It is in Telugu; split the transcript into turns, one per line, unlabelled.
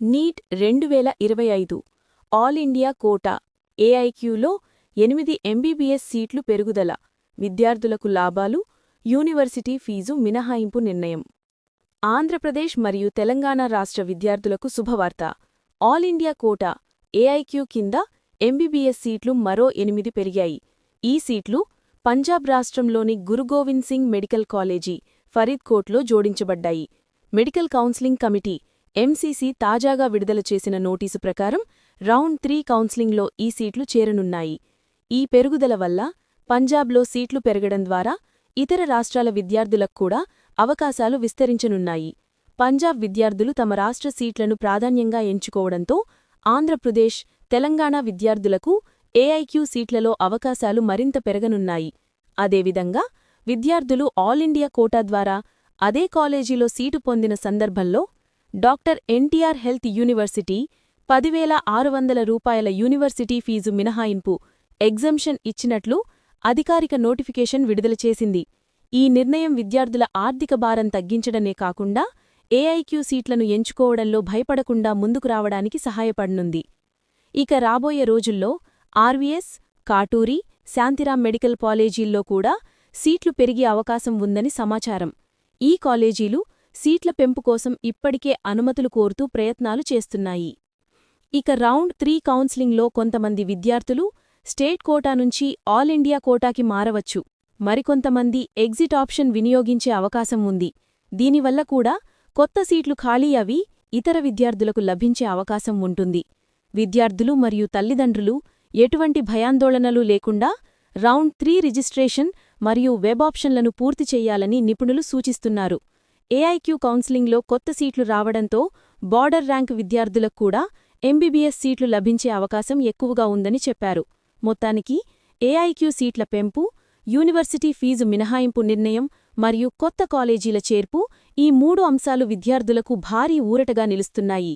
నీట్ రెండు వేల ఇరవై ఐదు ఆల్ ఇండియా కోటా ఏఐక్యూలో ఎనిమిది ఎంబీబీఎస్ సీట్లు పెరుగుదల. విద్యార్థులకు లాభాలు యూనివర్సిటీ ఫీజు మినహాయింపు నిర్ణయం. ఆంధ్రప్రదేశ్ మరియు తెలంగాణ రాష్ట్ర విద్యార్థులకు శుభవార్త. ఆల్ ఇండియా కోటా ఏఐక్యూ కింద ఎంబీబీఎస్ సీట్లు మరో ఎనిమిది పెరిగాయి. ఈ సీట్లు పంజాబ్ రాష్ట్రంలోని గురుగోవింద్ సింగ్ మెడికల్ కాలేజీ ఫరీద్కోట్లో జోడించబడ్డాయి. మెడికల్ కౌన్సిలింగ్ కమిటీ ఎంసీసీ తాజాగా విడుదల చేసిన నోటీసు ప్రకారం రౌండ్ త్రీ కౌన్సిలింగ్లో ఈ సీట్లు చేరనున్నాయి. ఈ పెరుగుదల వల్ల పంజాబ్లో సీట్లు పెరగడం ద్వారా ఇతర రాష్ట్రాల విద్యార్థులకు కూడా అవకాశాలు విస్తరించనున్నాయి. పంజాబ్ విద్యార్థులు తమ రాష్ట్ర సీట్లను ప్రాధాన్యంగా ఎంచుకోవడంతో ఆంధ్రప్రదేశ్ తెలంగాణ విద్యార్థులకు ఏఐక్యూ సీట్లలో అవకాశాలు మరింత పెరగనున్నాయి. అదేవిధంగా విద్యార్థులు ఆల్ ఇండియా కోటా ద్వారా అదే కాలేజీలో సీటు పొందిన సందర్భంలో డాక్టర్ ఎన్టీఆర్ హెల్త్ యూనివర్సిటీ పదివేల ఆరు వందల రూపాయల యూనివర్సిటీ ఫీజు మినహాయింపు ఎగ్జంప్షన్ ఇచ్చినట్లు అధికారిక నోటిఫికేషన్ విడుదల చేసింది. ఈ నిర్ణయం విద్యార్థుల ఆర్థిక భారం తగ్గించడమే కాకుండా ఏఐక్యూ సీట్లను ఎంచుకోవడంలో భయపడకుండా ముందుకు రావడానికి సహాయపడనుంది. ఇక రాబోయే రోజుల్లో ఆర్వీఎస్ కాటూరి శాంతిరాం మెడికల్ కాలేజీల్లో కూడా సీట్లు పెరిగే అవకాశం ఉందని సమాచారం. ఈ కాలేజీలు సీట్ల పెంపు కోసం ఇప్పటికే అనుమతులు కోరుతూ ప్రయత్నాలు చేస్తున్నాయి. ఇక రౌండ్ త్రీ కౌన్సిలింగ్లో కొంతమంది విద్యార్థులు స్టేట్ కోటా నుంచి ఆల్ ఇండియా కోటాకి మారవచ్చు. మరికొంతమంది ఎగ్జిట్ ఆప్షన్ వినియోగించే అవకాశం ఉంది. దీనివల్ల కూడా కొత్త సీట్లు ఖాళీ అవి ఇతర విద్యార్థులకు లభించే అవకాశం ఉంటుంది. విద్యార్థులు మరియు తల్లిదండ్రులు ఎటువంటి భయాందోళనలు లేకుండా రౌండ్ త్రీ రిజిస్ట్రేషన్ మరియు వెబ్ ఆప్షన్లను పూర్తి చెయ్యాలని నిపుణులు సూచిస్తున్నారు. ఏఐక్యూ కౌన్సిలింగ్లో కొత్త సీట్లు రావడంతో బార్డర్ ర్యాంక్ విద్యార్థులకు కూడా ఎంబీబీఎస్ సీట్లు లభించే అవకాశం ఎక్కువగా ఉందని చెప్పారు. మొత్తానికి ఏఐక్యూ సీట్ల పెంపు యూనివర్సిటీ ఫీజు మినహాయింపు నిర్ణయం మరియు కొత్త కాలేజీల చేర్పు ఈ మూడు అంశాలు విద్యార్థులకు భారీ ఊరటగా నిలుస్తున్నాయి.